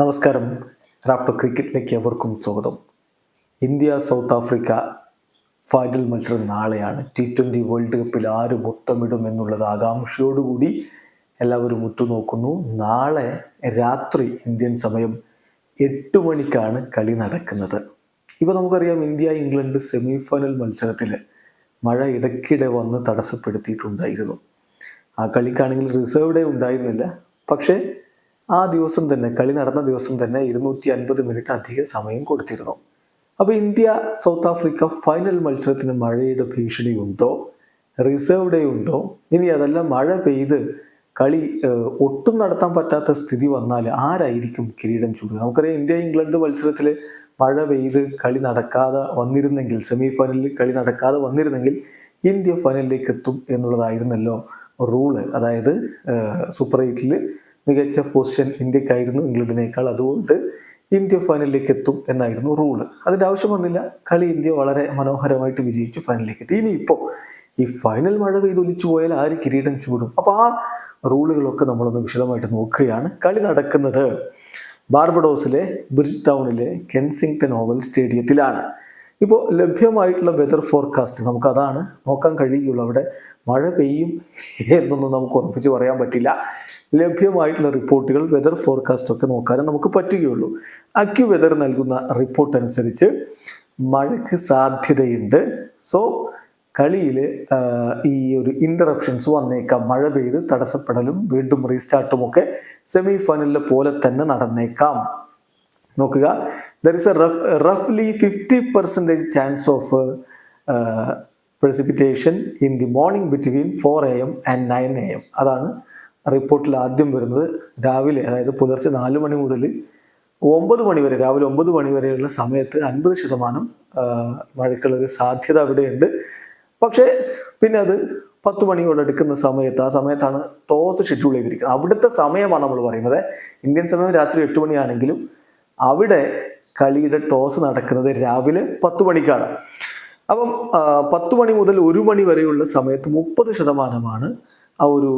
നമസ്കാരം. റാഫ്റ്റർ ക്രിക്കറ്റിലേക്ക് എവർക്കും സ്വാഗതം. India south Africa final മത്സരം നാളെയാണ്. ടി ട്വന്റി വേൾഡ് കപ്പിൽ ആര് മുത്തമിടും എന്നുള്ളത് ആകാംക്ഷയോടുകൂടി എല്ലാവരും ഉറ്റുനോക്കുന്നു. നാളെ രാത്രി ഇന്ത്യൻ സമയം എട്ട് മണിക്കാണ് കളി നടക്കുന്നത്. ഇപ്പോൾ നമുക്കറിയാം ഇന്ത്യ ഇംഗ്ലണ്ട് സെമി ഫൈനൽ മത്സരത്തിൽ മഴ ഇടയ്ക്കിടെ വന്ന് തടസ്സപ്പെടുത്തിയിട്ടുണ്ടായിരുന്നു. ആ കളിക്കാണെങ്കിൽ റിസർവ് ഡേ ഉണ്ടായിരുന്നില്ല. പക്ഷേ ആ ദിവസം തന്നെ കളി നടന്ന ദിവസം തന്നെ ഇരുന്നൂറ്റി അൻപത് മിനിറ്റ് അധിക സമയം കൊടുത്തിരുന്നു. അപ്പോൾ ഇന്ത്യ സൗത്ത് ആഫ്രിക്ക ഫൈനൽ മത്സരത്തിന് മഴയുടെ ഭീഷണി ഉണ്ടോ? റിസർവ് ഡേ ഉണ്ടോ? ഇനി അതല്ല മഴ പെയ്ത് കളി ഒട്ടും നടത്താൻ പറ്റാത്ത സ്ഥിതി വന്നാൽ ആരായിരിക്കും കിരീടം ചൂടുക? നമുക്കറിയാം ഇന്ത്യ ഇംഗ്ലണ്ട് മത്സരത്തിൽ മഴ പെയ്ത് കളി നടക്കാതെ വന്നിരുന്നെങ്കിൽ സെമി ഫൈനലിൽ കളി നടക്കാതെ വന്നിരുന്നെങ്കിൽ ഇന്ത്യ ഫൈനലിലേക്ക് എത്തും എന്നുള്ളതായിരുന്നല്ലോ റൂൾ അതായത് സൂപ്പർ എയ്റ്റിൽ മികച്ച പൊസിഷൻ ഇന്ത്യക്കായിരുന്നു ഇംഗ്ലണ്ടിനേക്കാൾ. അതുകൊണ്ട് ഇന്ത്യ ഫൈനലിലേക്ക് എത്തും എന്നായിരുന്നു റൂൾ അതിന്റെ ആവശ്യം വന്നില്ല. കളി ഇന്ത്യ വളരെ മനോഹരമായിട്ട് വിജയിച്ചു ഫൈനലിലേക്ക് എത്തി ഇനിയിപ്പോൾ ഈ ഫൈനൽ മഴ പെയ്തൊലിച്ചു പോയാൽ ആര് കിരീടം ചൂടും? അപ്പോൾ ആ റൂളുകളൊക്കെ നമ്മളൊന്ന് വിശദമായിട്ട് നോക്കുകയാണ്. കളി നടക്കുന്നത് ബാർബഡോസിലെ ബ്രിഡ്ജ് ടൗണിലെ കെൻസിംഗ്ടൺ ഓവൽ സ്റ്റേഡിയത്തിലാണ്. ഇപ്പോൾ ലഭ്യമായിട്ടുള്ള വെതർ ഫോർകാസ്റ്റ് നമുക്ക് അതാണ്. നോക്കാൻ കഴിയുള്ളൂ അവിടെ മഴ പെയ്യും എന്നൊന്നും നമുക്ക് ഉറപ്പിച്ച് പറയാൻ പറ്റില്ല. ലഭ്യമായിട്ടുള്ള റിപ്പോർട്ടുകൾ വെതർ ഫോർകാസ്റ്റ് ഒക്കെ നോക്കാനും നമുക്ക് പറ്റുകയുള്ളൂ. അക്യു വെതർ നൽകുന്ന റിപ്പോർട്ട് അനുസരിച്ച് മഴയ്ക്ക് സാധ്യതയുണ്ട്. സോ കളിയിൽ ഈ ഒരു ഇന്ററപ്ഷൻസ് വന്നേക്കാം. മഴ പെയ്ത് തടസ്സപ്പെടലും വീണ്ടും റീസ്റ്റാർട്ടും ഒക്കെ സെമി ഫൈനലിലെ പോലെ തന്നെ നടന്നേക്കാം. നോക്കുക. There is a rough റഫ്ലി fifty percentage chance of precipitation in the morning between four A M and nine A M അതാണ് റിപ്പോർട്ടിൽ ആദ്യം വരുന്നത് രാവിലെ അതായത് പുലർച്ചെ നാല് മണി മുതൽ ഒമ്പത് മണി വരെ രാവിലെ ഒമ്പത് മണി വരെയുള്ള സമയത്ത് അൻപത് ശതമാനം മഴയ്ക്കുള്ളൊരു സാധ്യത അവിടെയുണ്ട്. പക്ഷേ പിന്നെ അത് പത്ത് മണിയോട് എടുക്കുന്ന സമയത്ത് ആ സമയത്താണ് ടോസ് ഷെഡ്യൂൾ ചെയ്തിരിക്കുന്നത്. അവിടുത്തെ സമയമാണ് നമ്മൾ പറയുന്നത്. ഇന്ത്യൻ സമയം രാത്രി എട്ട് മണിയാണെങ്കിലും അവിടെ കളിയുടെ ടോസ് നടക്കുന്നത് രാവിലെ പത്ത് മണിക്കാണ്. അപ്പം പത്ത് മണി മുതൽ ഒരു മണി വരെയുള്ള സമയത്ത് മുപ്പത് ശതമാനമാണ് ആ ഒരു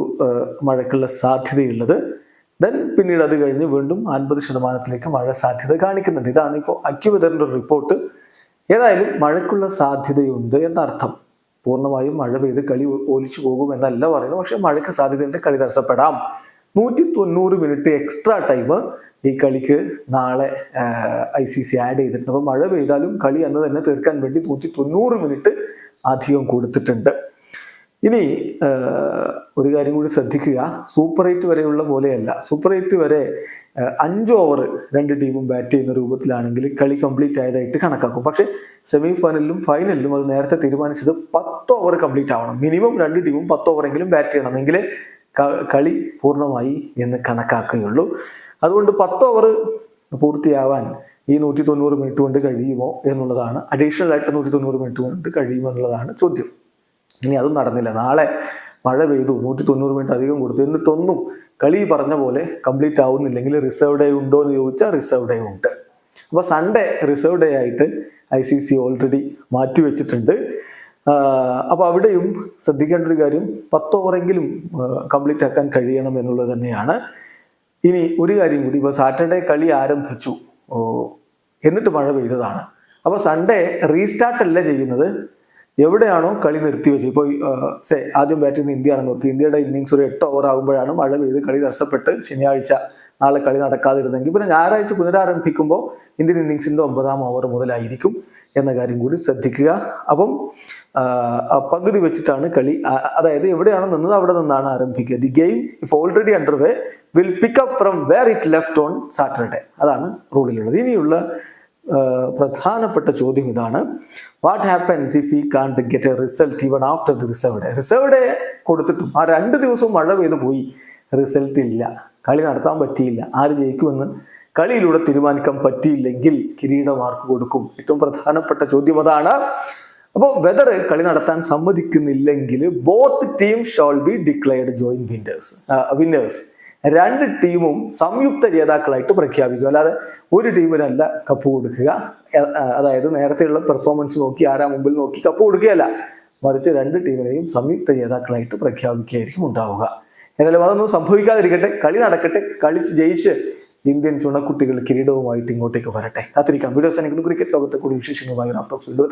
മഴയ്ക്കുള്ള സാധ്യതയുള്ളത്. ദെൻ പിന്നീട് അത് കഴിഞ്ഞ് വീണ്ടും അൻപത് ശതമാനത്തിലേക്ക് മഴ സാധ്യത കാണിക്കുന്നുണ്ട്. ഇതാണ് ഇപ്പോൾ അക്യുവെതറിന്റെ ഒരു റിപ്പോർട്ട്. ഏതായാലും മഴയ്ക്കുള്ള സാധ്യതയുണ്ട് എന്നർത്ഥം. പൂർണമായും മഴ പെയ്ത് കളി ഒലിച്ചു പോകും എന്നല്ല പറയുന്നത്. പക്ഷെ മഴയ്ക്ക് സാധ്യതയുണ്ട് കളി തടസ്സപ്പെടാം. നൂറ്റി തൊണ്ണൂറ് മിനിറ്റ് എക്സ്ട്രാ ടൈം ഈ കളിക്ക് നാളെ ഐ സി സി ആഡ് ചെയ്തിട്ടുണ്ട്. അപ്പോൾ മഴ പെയ്താലും കളി അന്ന് തന്നെ തീർക്കാൻ വേണ്ടി നൂറ്റി തൊണ്ണൂറ് മിനിറ്റ് അധികം കൊടുത്തിട്ടുണ്ട്. ഇനി ഒരു കാര്യം കൂടി ശ്രദ്ധിക്കുക. സൂപ്പർ എയ്റ്റ് വരെയുള്ള പോലെയല്ല. സൂപ്പർ എയ്റ്റ് വരെ അഞ്ച് ഓവർ രണ്ട് ടീമും ബാറ്റ് ചെയ്യുന്ന രൂപത്തിലാണെങ്കിൽ കളി കംപ്ലീറ്റ് ആയതായിട്ട് കണക്കാക്കും. പക്ഷേ സെമി ഫൈനലിലും ഫൈനലിലും അത് നേരത്തെ തീരുമാനിച്ചത് പത്ത് ഓവർ കംപ്ലീറ്റ് ആവണം. മിനിമം രണ്ട് ടീമും പത്ത് ഓവറെങ്കിലും ബാറ്റ് ചെയ്യണം. എങ്കിലേ കളി പൂർണമായി എന്ന് കണക്കാക്കുകയുള്ളൂ. അതുകൊണ്ട് പത്ത് ഓവർ പൂർത്തിയാവാൻ ഈ നൂറ്റി തൊണ്ണൂറ് മിനിറ്റ് കൊണ്ട് കഴിയുമോ എന്നുള്ളതാണ്. അഡീഷണൽ ആയിട്ട് നൂറ്റി തൊണ്ണൂറ് മിനിറ്റ് കൊണ്ട് കഴിയുമോ എന്നുള്ളതാണ് ചോദ്യം. ഇനി അതും നടന്നില്ല. നാളെ മഴ പെയ്തു. നൂറ്റി തൊണ്ണൂറ് മിനിറ്റ് അധികം കൊടുത്തു. എന്നിട്ടൊന്നും കളി പറഞ്ഞ പോലെ കംപ്ലീറ്റ് ആവുന്നില്ലെങ്കിൽ റിസർവ് ഡേ ഉണ്ടോ എന്ന് ചോദിച്ചാൽ റിസർവ് ഡേ ഉണ്ട്. അപ്പോൾ സൺഡേ റിസർവ് ഡേ ആയിട്ട് ഐ സി സി ഓൾറെഡി മാറ്റി വെച്ചിട്ടുണ്ട്. അപ്പോൾ അവിടെയും ശ്രദ്ധിക്കേണ്ട ഒരു കാര്യം പത്ത് ഓവറെങ്കിലും കംപ്ലീറ്റ് ആക്കാൻ കഴിയണം എന്നുള്ളത് തന്നെയാണ്. ഇനി ഒരു കാര്യം കൂടി ഇപ്പോൾ സാറ്റർഡേ കളി ആരംഭിച്ചു. എന്നിട്ട് മഴ പെയ്തതാണ്. അപ്പോൾ സൺഡേ റീസ്റ്റാർട്ട് അല്ല ചെയ്യുന്നത്? എവിടെയാണോ കളി നിർത്തിവെച്ച് ഇപ്പോൾ സേ ആദ്യം ബാറ്റ് ചെയ്യുന്ന ഇന്ത്യയാണെന്ന് നോക്കി ഇന്ത്യയുടെ ഇന്നിങ്സ് ഒരു എട്ട് ഓവർ ആകുമ്പോഴാണ് മഴ പെയ്ത് കളി തടസ്സപ്പെട്ട് ശനിയാഴ്ച നാളെ കളി നടക്കാതിരുന്നെങ്കിൽ. പിന്നെ ഞായറാഴ്ച പുനരാരംഭിക്കുമ്പോൾ ഇന്ത്യൻ ഇന്നിങ്സിന്റെ ഒമ്പതാം ഓവർ മുതലായിരിക്കും എന്ന കാര്യം കൂടി ശ്രദ്ധിക്കുക. അപ്പം പകുതി വെച്ചിട്ടാണ് കളി അതായത് എവിടെയാണോ നിന്നത് അവിടെ നിന്നാണ് ആരംഭിക്കുക. The game if already under way will pick up from where it left on Saturday അതാണ് റൂളിലുള്ളത് ഇനിയുള്ള പ്രധാനപ്പെട്ട ചോദ്യം ഇതാണ്. What happens if we can't get a result even after the reserve day reserve day കൊടുത്തിട്ടും ആ രണ്ട് ദിവസവും മഴ പെയ്ത് പോയി. റിസൾട്ട് ഇല്ല. കളി നടത്താൻ പറ്റിയില്ല. ആര് ജയിക്കുമെന്ന് കളിയിലൂടെ തീരുമാനിക്കാൻ പറ്റിയില്ലെങ്കിൽ കിരീടം ആർക്ക് കൊടുക്കും? ഏറ്റവും പ്രധാനപ്പെട്ട ചോദ്യം അതാണ്. അപ്പോൾ വെതർ കളി നടത്താൻ സമ്മതിക്കുന്നില്ലെങ്കിൽ both team shall be declared join winners winners രണ്ട് ടീമും സംയുക്ത ജേതാക്കളായിട്ട് പ്രഖ്യാപിക്കും. അല്ലാതെ ഒരു ടീമിനല്ല കപ്പ് കൊടുക്കുക. അതായത് നേരത്തെയുള്ള പെർഫോമൻസ് നോക്കി ആരാ മുമ്പിൽ നോക്കി കപ്പ് കൊടുക്കുകയല്ല. മറിച്ച് രണ്ട് ടീമിനെയും സംയുക്ത ജേതാക്കളായിട്ട് പ്രഖ്യാപിക്കുകയായിരിക്കും ഉണ്ടാവുക. എന്നാലും അതൊന്നും സംഭവിക്കാതിരിക്കട്ടെ. കളി നടക്കട്ടെ. കളിച്ച് ജയിച്ച് ഇന്ത്യൻ ചുണക്കുട്ടികൾ കിരീടവുമായിട്ട് ഇങ്ങോട്ടേക്ക് വരട്ടെ. കാത്തിരിക്കാം. വീഡിയോസ് എനിക്ക് ക്രിക്കറ്റ് ലോകത്തെ കൂടി വിശേഷങ്ങളുമായി റാഫ്റ്റോക്സ് വീഡിയോ